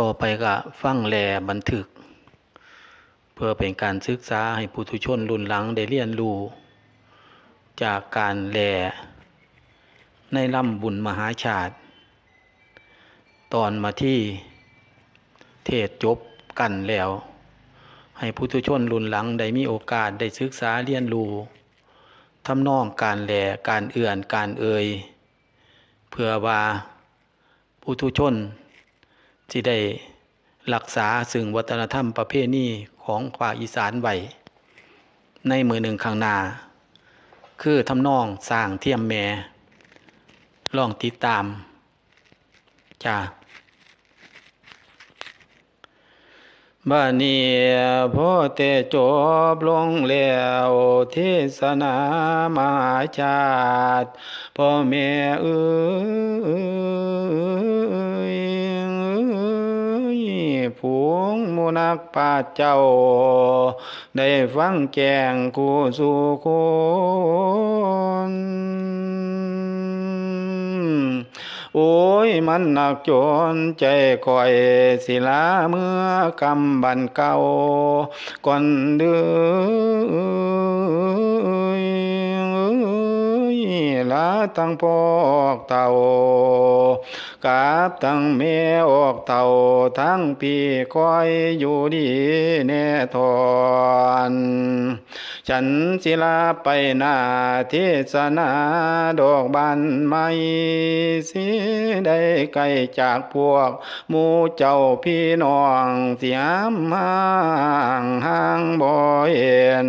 ต่อไปก็ฟังแลบันทึก เพื่อเป็นการศึกษาให้ปุถุชนรุ่นหลังได้เรียนรู้จากการแลในลำบุญมหาชาติ ตอนมาที่เทศจบกันแล้ว ให้ปุถุชนรุ่นหลังได้มีโอกาสได้ศึกษาเรียนรู้ทำนองการแลการเอื่อนการเอ่ยเพื่อว่าปุถุชน ที่ได้รักษาซึ่งวัฒนธรรมประเพณีของภาคอีสานไว้ในมือหนึ่งข้างหน้าคือทำนองสร้างเทียมแม่ลองติดตามจ้าบ้านนี้พอแต่จบลงแล้วเทศนามาชาติพ่อแม่เอ้ย นักปาเจ้า ได้ฟังแกงกูสู่คนโอ้ยมันหนักจนใจคอยศิลาเมื่อกำบันเก่าก่อนเดือ ลาตั้งพอกเต่ากาบทั้งเมออกเต่าทั้งปีคอยอยู่ดีแน่ทอนฉันศิลาไปหน้าเทศนาดอกบานไม้สิได้ไกลจากพวกหมู่เจ้าพี่น้องเสียมห่างห่างบ่เห็น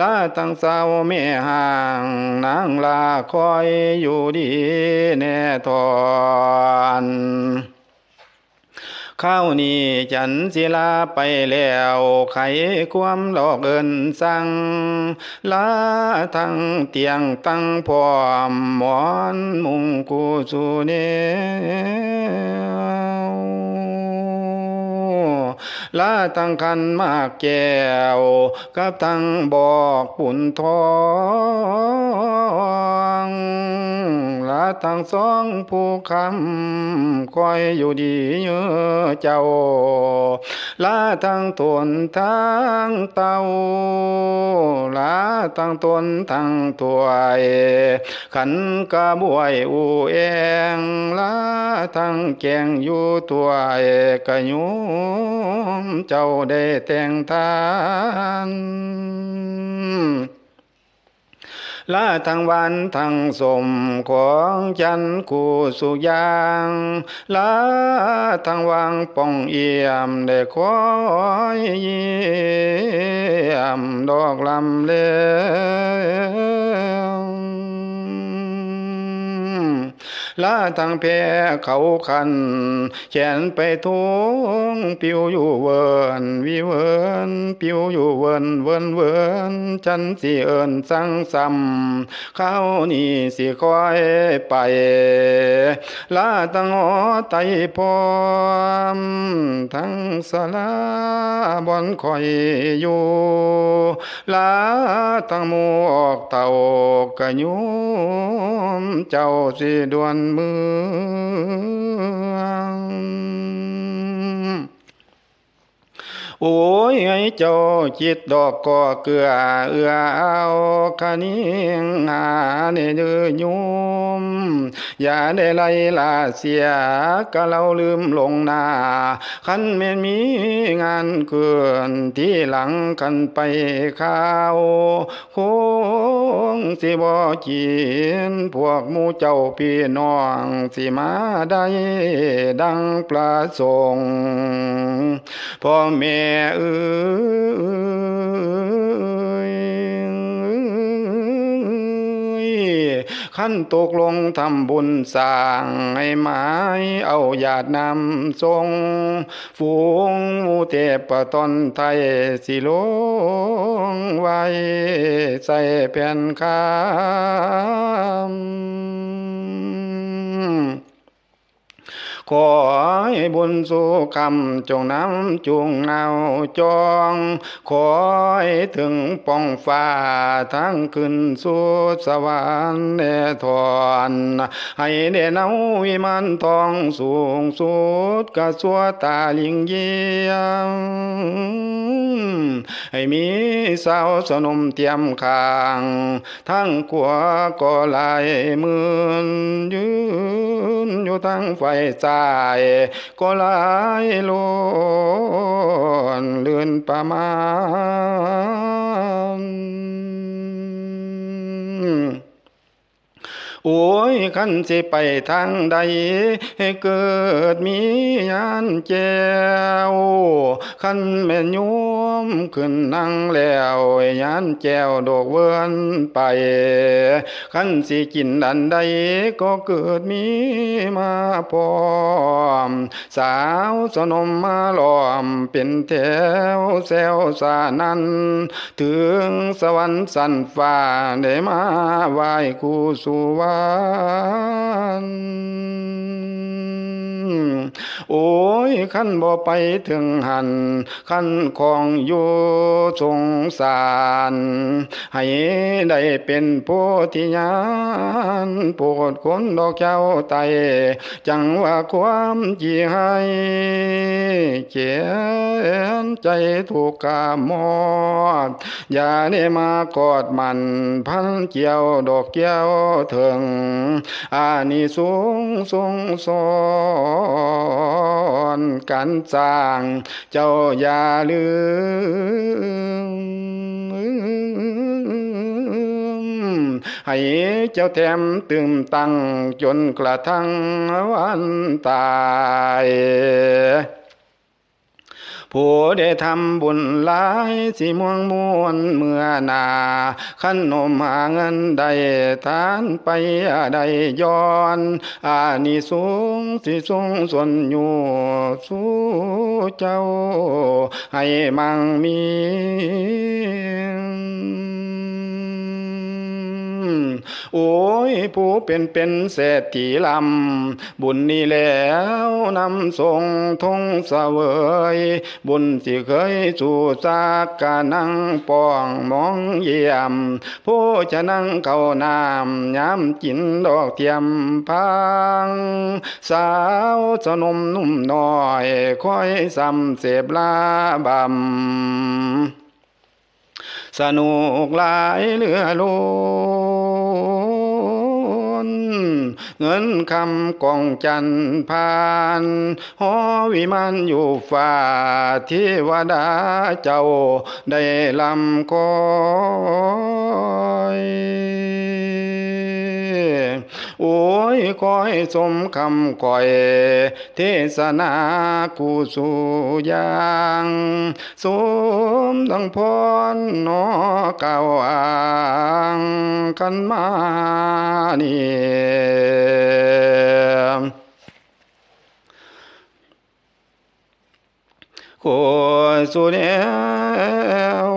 ลาตั้งสาวแม่ห่างนางลาคอยอยู่ดีแน่ทอนข้าวนี้จันศิลาไปแล้วไขความหลอกเอินสั่งลาทั้งเตียงตั้งพร้อมหมอนมุงกูสุเนว ลาตั้งคันมากแก้วกับตั้งบอกปุ่นทองลาตั้งสองผู้คำคอยอยู่ดีเยอะเจ้าลาตั้งตนทั้งเต้าลาตั้งตนทั้งตัวเอขันกะบวยอูเองลาทั้งแกงอยู่ตัวเอกะยุมเจ้าได้แต่งทานลาทั้งวันทั้งสมของจันกูสุยางลาทั้งวังป่องเอี่ยมได้คอยเยี่ยมดอกลำเล ลาทางแพเขาคันแขนไปทุงปิวอยู่เวินวิเวินปิวอยู่เวินเวินเวินฉันสิเอินสั่งซ้ำข้านี่สิคอยไปลาตังอไตพร้อมทั้งสลาบอนคอยอยู่ลาตั้งหมูออกเต่ากะยุมเจ้าสิดวนเโอ้ยไอ้เจ้าจิตดอกก็เกลือเอื้อเอาคานิงหาเนเดือยุมอย่าได้ไล่ลาเสียก็เราลืมลงนาคันแม่นมีงานเกินที่หลังกันไปข้าวคงสิบ่กินพวกมูเจ้าพี่น้องสิมาได้ดังประสงค์พ่อแม่เอ้ยขั้นตกลงทำบุญสร้างให้หมายเอาญาตินำทรง ฝูงมูเทพตนไทยสิลงไว้ใส่แผ่นคำ ขอให้บุญสู่คำจงน้ำจุงเนาจอง ขอให้ถึงป้องฟ้าทั้งขึ้นสู่สวรรค์เนทอนให้เดนเอาวิมานทองสูงสุดกระสัวตาลิงเยี่ยมให้มีสาวสนมเตรียมคาง ทั้งกัวก็ลายหมืนยืนอยู่ทั้งไฟใจายก็หลายล้นเลื่อนประมาณ โอ้ยขันสิไปทางใดให้เกิดมียานแจวขันแม่นโยมขึ้นนั่งแล้วยานแจวดอกเวินไปขันสิกินอันใดก็เกิดมีมาพร้อม สาวสนมมาล้อมเป็นแถวแซวสานันถึงสวรรค์สันฟ้าได้มาไหว้ครูสุวรรณ โอ้ยขั้นบ่ไปถึงหัน ขั้นของอยู่สงสาร ให้ได้เป็นผู้ที่ยานปรดคนดอกเจ้าไต จังว่าความจีให้เขียนใจถูกกามอด อย่าได้มากอดมัน พันเกี่ยวดอกเกี่ยวถึงอานิสงส์ทรงสอนกันสร้าง เจ้าอย่าลืมให้เจ้าแถมตึมตั้งจนกระทั่งวันตาย ผู้ได้ทำบุญหลายสิม่วงมวนเมื่อนาขันนมหาเงินได้ทานไปได้ย้อนอานิสงสิสิทรงส่วนอยู่สู้เจ้า ให้มั่งมี โอ้ยผู้เป็นเป็นเศรษฐีลำบุญนี้แล้วนำส่งทงเสวย บุญที่เคยสู่ซากกะนั่งป้องมองเยี่ยม ผู้จะนั่งเข้าน้ำย้ำกินดอกเทียมพัง สาวสนมนุ่มน้อยคอยซ้ำเสพลาบำสนุกหลายเหลือล้น เงินคำกองจันพานหอวิมานอยู่ฝ่าทิวดาเจ้าได้ลำคอยโอ้ ยคอยสมคำก่อย เทศนากูสู่ยางสมดังพรนอเก่าอ้างกันมานี่โคสุเดียว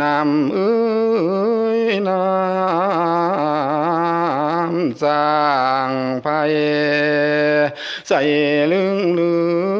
นำเอ้ย น้ำสร้างภัยใส่ลึงลือ